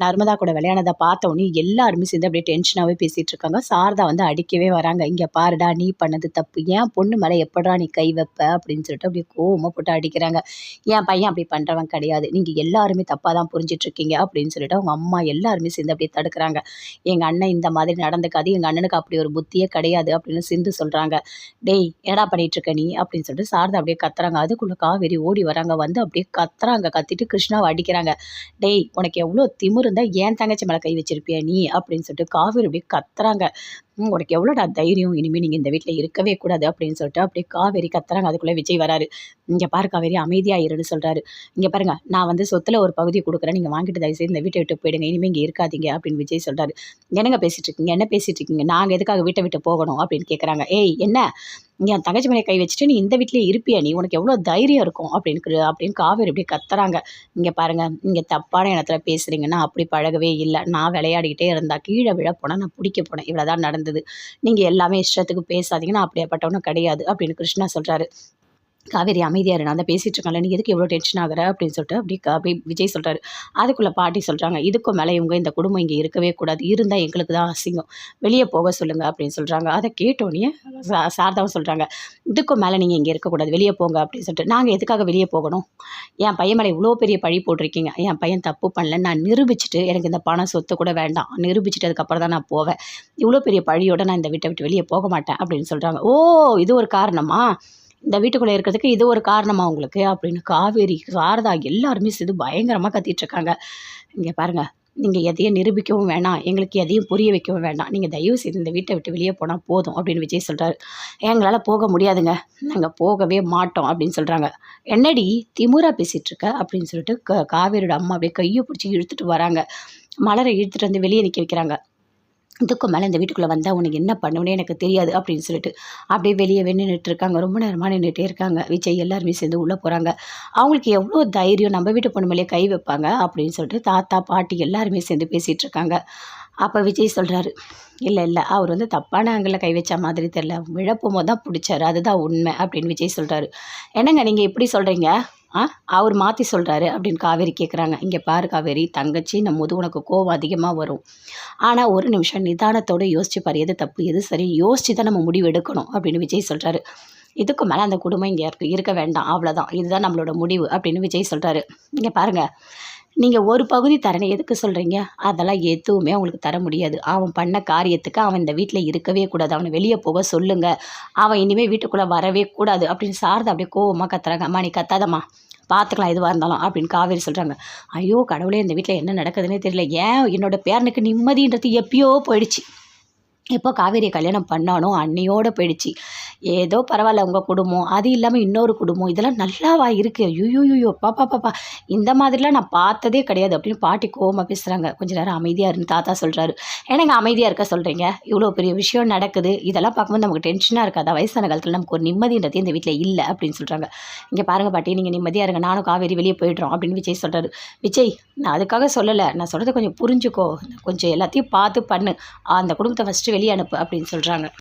நர்மதா கூட விளையானதை பார்த்தோன்னே எல்லாருமே சேர்ந்து அப்படியே டென்ஷனாகவே பேசிகிட்டு இருக்காங்க. சாரதா வந்து அடிக்கவே வராங்க. இங்கே பாருடா நீ பண்ணது தப்பு. ஏன் பொண்ணு மேலே எப்படா நீ கை வைப்ப? அப்படின்னு சொல்லிட்டு அப்படியே கோவமாக போட்டு அடிக்கிறாங்க. என் பையன் அப்படி பண்ணுறவன் கிடையாது. நீங்கள் எல்லாருமே தப்பாக தான் புரிஞ்சிட்ருக்கீங்க அப்படின்னு சொல்லிட்டு அவங்க அம்மா எல்லாருமே சேர்ந்து அப்படியே தடுக்கிறாங்க. எங்கள் அண்ணன் இந்த மாதிரி நடந்துக்காது. எங்கள் அண்ணனுக்கு அப்படி ஒரு புத்தியே கிடையாது அப்படின்னு சிந்து சொல்கிறாங்க டேய் என்னடா பண்ணிகிட்ருக்க இருக்க நீ? அப்படின்னு சொல்லிட்டு சாரதா அப்படியே கத்துறாங்க. அதுக்குள்ளே காவேரி ஓடி வராங்க. வந்து அப்படியே கத்துறாங்க. கத்திட்டு கிருஷ்ணாவை அடிக்கிறாங்க. டேய் உனக்கு எவ்வளோ திமுரு இருந்தால் ஏன் தங்கச்சி மேலே கை வச்சிருப்பியா நீ? அப்படின்னு சொல்லிட்டு காவேரி அப்படியே கத்துறாங்க. உனக்கு எவ்வளோடா தைரியம்? இனிமேல் நீங்கள் இந்த வீட்டில் இருக்கவே கூடாது அப்படின்னு சொல்லிட்டு அப்படியே காவேரி கத்துறாங்க. அதுக்குள்ளே விஜய் வராரு. இங்கே பாரு காவேரி அமைதியாக இருன்னு சொல்கிறாரு இங்கே பாருங்கள் நான் வந்து சொத்தில் ஒரு பகுதி கொடுக்குறேன். நீங்கள் வாங்கிட்டு தயவுசெய்து இந்த வீட்டை விட்டு போயிடுங்க. இனிமேல் இங்கே இருக்காதீங்க அப்படின்னு விஜய் சொல்கிறாரு என்னங்க பேசிகிட்டு இருக்கீங்க? என்ன பேசிகிட்டு இருக்கீங்க? நாங்கள் எதுக்காக வீட்டை விட்டு போகணும்? அப்படின்னு கேட்குறாங்க ஏய் என்ன? என் தங்கச்சி மேலே கை வச்சுட்டு நீ இந்த வீட்டிலே இருப்பியா? நீ உனக்கு எவ்வளோ தைரியம் இருக்கும்? அப்படின்னு அப்படின்னு காவேரி இப்படி கத்துறாங்க. இங்கே பாருங்கள் இங்கே தப்பான இடத்துல பேசுகிறீங்கன்னா அப்படி பழகவே இல்லை. நான் விளையாடிக்கிட்டே இருந்தால் கீழே விழ போனால் நான் பிடிக்க போனேன் இவ்வளோ தான் இருந்தது. நீங்கள் எல்லாமே இஷ்டத்துக்கு பேசாதீங்கன்னா அப்படியேப்பட்டவனும் கிடையாது அப்படின்னு கிருஷ்ணா சொல்கிறாரு காவேரி அமைதியாக நான் தான் பேசிகிட்டு இருக்கேன்ல. நீ எதுக்கு எவ்வளோ டென்ஷன் ஆகிற? அப்படின்னு சொல்லிட்டு அப்படி அப்படி விஜய் சொல்கிறாரு அதுக்குள்ளே பாட்டி சொல்கிறாங்க இதுக்கும் மேலே இவங்க இந்த குடும்பம் இங்கே இருக்கவே கூடாது. இருந்தால் எங்களுக்கு தான் அசிங்கம். வெளியே போக சொல்லுங்கள் அப்படின்னு சொல்கிறாங்க அதை கேட்டோன்னே சாரதாவும் சொல்கிறாங்க இதுக்கும் மேலே நீங்கள் இங்கே இருக்கக்கூடாது வெளியே போங்க அப்படின்னு சொல்லிட்டு. நாங்கள் எதுக்காக வெளியே போகணும்? என் பையன் மேலே இவ்வளோ பெரிய பழி போட்டிருக்கீங்க. என் பையன் தப்பு பண்ணல நான் நிரூபிச்சுட்டு எனக்கு இந்த பணம் சொத்து கூட வேண்டாம். நிரூபிச்சுட்டு அதுக்கப்புறம் தான் நான் போவேன். இவ்வளோ பெரிய பழியோடு நான் இந்த வீட்டை விட்டு வெளியே போக மாட்டேன் அப்படின்னு சொல்கிறாங்க ஓ இது ஒரு காரணமா? இந்த வீட்டுக்குள்ளே இருக்கிறதுக்கு இது ஒரு காரணமாக உங்களுக்கு? அப்படின்னு காவேரி சாரதா எல்லாருமே சிது பயங்கரமாக கத்திட்டுருக்காங்க இங்கே பாருங்கள் நீங்கள் எதையும் நிரூபிக்கவும் வேணாம். எங்களுக்கு எதையும் புரிய வைக்கவும் வேண்டாம் நீங்கள் தயவு செய்து இந்த வீட்டை விட்டு வெளியே போனால் போதும் அப்படின்னு விஜய் சொல்கிறாரு எங்களால் போக முடியாதுங்க. நாங்கள் போகவே மாட்டோம் அப்படின்னு சொல்கிறாங்க என்னடி திமுரா பேசிகிட்ருக்க அப்படின்னு சொல்லிட்டு க காவேரியோட அம்மா அப்படியே கையை பிடிச்சி இழுத்துட்டு வராங்க. மலரை இழுத்துட்டு வந்து வெளியே நிற்க வைக்கிறாங்க. துக்கம் மேலே இந்த வீட்டுக்குள்ளே வந்தால் உனக்கு என்ன பண்ணுவனே எனக்கு தெரியாது அப்படின்னு சொல்லிட்டு அப்படியே வெளியே நின்றுட்டு இருக்காங்க. ரொம்ப நேரமாக நின்றுட்டே இருக்காங்க. விஜய் எல்லாருமே சேர்ந்து உள்ளே போகிறாங்க அவங்களுக்கு எவ்வளோ தைரியம்? நம்ம வீட்டு பொண்ணு மேலே கை வைப்பாங்க அப்படின்னு சொல்லிட்டு தாத்தா பாட்டி எல்லாருமே சேர்ந்து பேசிகிட்டு இருக்காங்க. அப்போ விஜய் சொல்கிறாரு இல்லை இல்லை அவர் வந்து தப்பான ஆங்கிளில் கை வச்ச மாதிரி தெரில விழப்போமோ தான் பிடிச்சாரு. அதுதான் உண்மை. அப்படின்னு விஜய் சொல்கிறாரு என்னங்க நீங்கள் எப்படி சொல்கிறீங்க அவர் மாற்றி சொல்கிறாரு அப்படின்னு காவேரி கேட்குறாங்க இங்கே பாரு காவேரி தங்கச்சி நம்ம முது உனக்கு கோவம் அதிகமாக வரும். ஆனால் ஒரு நிமிஷம் நிதானத்தோடு யோசிச்சு பாரு எது தப்பு எது சரி யோசிச்சு தான் நம்ம முடிவு எடுக்கணும் அப்படின்னு விஜய் சொல்கிறாரு இதுக்கு மேலே அந்த குடும்பம் இங்கே இருக்கு இருக்க வேண்டாம் அவ்வளோதான் இதுதான் நம்மளோட முடிவு அப்படின்னு விஜய் சொல்கிறாரு இங்கே பாருங்கள் நீங்கள் ஒரு பகுதி தரேன்னு எதுக்கு சொல்கிறீங்க அதெல்லாம் எதுவுமே அவங்களுக்கு தர முடியாது. அவன் பண்ண காரியத்துக்கு அவன் இந்த வீட்டில் இருக்கவே கூடாது. அவனை வெளியே போக சொல்லுங்கள் அவன் இனிமேல் வீட்டுக்குள்ளே வரவே கூடாது அப்படின்னு சாரதா அப்படியே கோவமாக கத்துறாங்க. அம்மா நீ கத்தாதம்மா. பார்த்துக்கலாம் எதுவாக இருந்தாலும் அப்படின்னு காவேரி சொல்கிறாங்க ஐயோ கடவுளே இந்த வீட்டில் என்ன நடக்குதுன்னே தெரியல. ஏன் என்னோடய பேரனுக்கு நிம்மதின்றது எப்பயோ போயிடுச்சு. எப்போ காவேரியை கல்யாணம் பண்ணானோ அன்னையோடு போயிடுச்சு. ஏதோ பரவாயில்ல உங்கள் குடும்பம். அது இல்லாமல் இன்னொரு குடும்பம். இதெல்லாம் நல்லாவா இருக்குது ஐயோயோயோ பாப்பா பாப்பா இந்த மாதிரிலாம் நான் பார்த்ததே கிடையாது அப்படின்னு பாட்டி கோவமாக பேசுகிறாங்க கொஞ்ச நேரம் அமைதியாக இருந்து தாத்தா சொல்கிறாரு ஏன்னா அமைதியாக இருக்க சொல்கிறீங்க இவ்வளோ பெரிய விஷயம் நடக்குது. இதெல்லாம் பார்க்கும்போது நமக்கு டென்ஷனாக இருக்காதா? வயசான காலத்தில் நமக்கு ஒரு நிம்மதின்றது இந்த வீட்டில் இல்லை அப்படின்னு சொல்கிறாங்க இங்கே பாருங்கள் பாட்டி நீங்கள் நிம்மதியாக இருங்க. நானும் காவேரி வெளியே போயிடுறோம் அப்படின்னு விஜய் சொல்கிறாரு விஜய் நான் அதுக்காக சொல்லலை. நான் சொல்கிறத கொஞ்சம் புரிஞ்சுக்கோ. கொஞ்சம் எல்லாத்தையும் பார்த்து பண்ணு. அந்த குடும்பத்தை ஃபஸ்ட்டு வெளியே அனுப்பு அப்படின்னு சொல்கிறாங்க